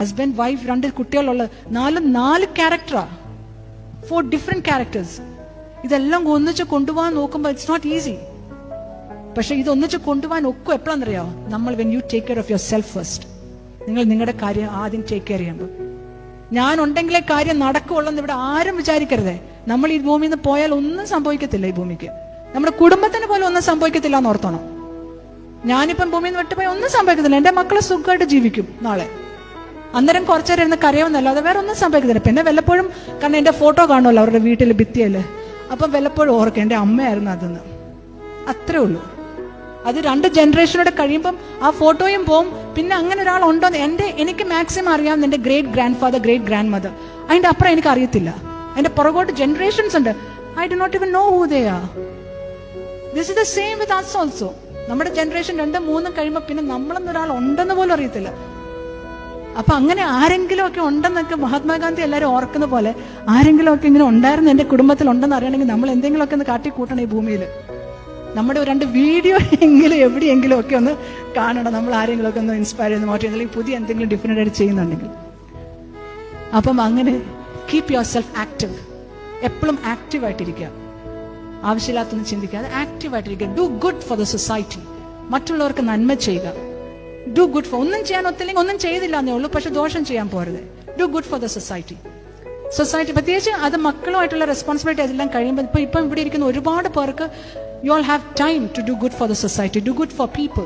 Husband wife രണ്ട് കുട്ടികളുള്ള നാല് നാല് ക്യാരക്ടറാ ഫോർ ഡിഫറെന്റ് ക്യാരക്ടേഴ്സ് ഇതെല്ലാം ഒന്നിച്ച് കൊണ്ടുപോകാൻ നോക്കുമ്പോൾ ഇറ്റ്സ് നോട്ട് ഈസി പക്ഷെ ഇത് ഒന്നിച്ച് കൊണ്ടുപോകാൻ ഒക്കെ എപ്പോഴാണെന്നറിയോ നമ്മൾ when you take care of yourself first നിങ്ങൾ നിങ്ങളുടെ കാര്യം ആദ്യം ടേക്ക് കെയർ ചെയ്യുമ്പോൾ ഞാൻ ഉണ്ടെങ്കിലേ കാര്യം നടക്കുള്ളൂ ഇവിടെ ആരും വിചാരിക്കരുതേ. നമ്മൾ ഈ ഭൂമിയിൽ നിന്ന് പോയാൽ ഒന്നും സംഭവിക്കത്തില്ല ഈ ഭൂമിക്ക്. നമ്മുടെ കുടുംബത്തിന് പോലും ഒന്നും സംഭവിക്കത്തില്ല എന്ന് ഓർത്തണം. ഞാനിപ്പം ഭൂമിയിൽ നിന്ന് വിട്ടുപോയി ഒന്നും സംഭവിക്കത്തില്ല. എന്റെ മക്കൾ സുഖമായിട്ട് ജീവിക്കും നാളെ. അന്നേരം കുറച്ചേരം ഇരുന്ന് കരയുമെന്നല്ലാതെ വേറെ ഒന്നും സംഭവിക്കുന്നില്ല പിന്നെ വല്ലപ്പോഴും കാരണം എന്റെ ഫോട്ടോ കാണുമല്ലോ അവരുടെ വീട്ടിൽ ഭിത്തിയിൽ അപ്പം വല്ലപ്പോഴും ഓർക്കും എന്റെ അമ്മയായിരുന്നു അതെന്ന്. അത്രേ ഉള്ളൂ. അത് രണ്ട് ജനറേഷനോടെ കഴിയുമ്പം ആ ഫോട്ടോയും പോവും. പിന്നെ അങ്ങനെ ഒരാൾ ഉണ്ടോ എന്റെ എനിക്ക് മാക്സിമം അറിയാം എന്റെ great grandfather great grandmother അതിന്റെ അപ്പുറം എനിക്ക് അറിയത്തില്ല. അതിന്റെ പുറകോട്ട് ജനറേഷൻസ് ഉണ്ട്. I do not even know who they are. This is the same with us also നമ്മുടെ ജനറേഷൻ രണ്ടും മൂന്നും കഴിയുമ്പോൾ പിന്നെ നമ്മളെന്നൊരാൾ ഉണ്ടെന്ന് പോലും അറിയത്തില്ല. അപ്പൊ അങ്ങനെ ആരെങ്കിലും ഒക്കെ ഉണ്ടെന്നൊക്കെ മഹാത്മാഗാന്ധി എല്ലാവരും ഓർക്കുന്ന പോലെ ആരെങ്കിലും ഒക്കെ ഇങ്ങനെ ഉണ്ടായിരുന്നു എന്റെ കുടുംബത്തിൽ ഉണ്ടെന്ന് അറിയണമെങ്കിൽ നമ്മൾ എന്തെങ്കിലുമൊക്കെ ഒന്ന് കാട്ടിക്കൂട്ടണം ഈ ഭൂമിയിൽ നമ്മുടെ രണ്ട് വീഡിയോ എങ്കിലും എവിടെയെങ്കിലും ഒക്കെ ഒന്ന് കാണണം. നമ്മൾ ആരെങ്കിലും ഒക്കെ ഒന്ന് ഇൻസ്പയർ ചെയ്യുന്നു മോട്ടിവേറ്റ് അല്ലെങ്കിൽ പുതിയ എന്തെങ്കിലും ഡിഫറെന്റ് ആയിട്ട് ചെയ്യുന്നുണ്ടെങ്കിൽ. അപ്പം അങ്ങനെ കീപ് യുവർ സെൽഫ് ആക്റ്റീവ് എപ്പോഴും ആക്റ്റീവ് ആയിട്ടിരിക്കുക. ആവശ്യമില്ലാത്തൊന്നും ചിന്തിക്കാതെ ആക്റ്റീവ് ആയിട്ടിരിക്കുക. Do good for the society മറ്റുള്ളവർക്ക് നന്മ ചെയ്യുക. ഡു ഗുഡ് ഫോർ ഒന്നും ചെയ്യാൻ ഒത്തില്ലെങ്കിൽ ഒന്നും ചെയ്തില്ല എന്നേ ഉള്ളൂ പക്ഷെ ദോഷം ചെയ്യാൻ പോരുത്. Do good for the society society പ്രത്യേകിച്ച് അത് മക്കളുമായിട്ടുള്ള റെസ്പോൺസിബിലിറ്റി അതെല്ലാം കഴിയുമ്പോൾ ഇപ്പൊ ഇപ്പം ഇവിടെ ഇരിക്കുന്ന ഒരുപാട് പേർക്ക് you all have time to do good for the society do good for people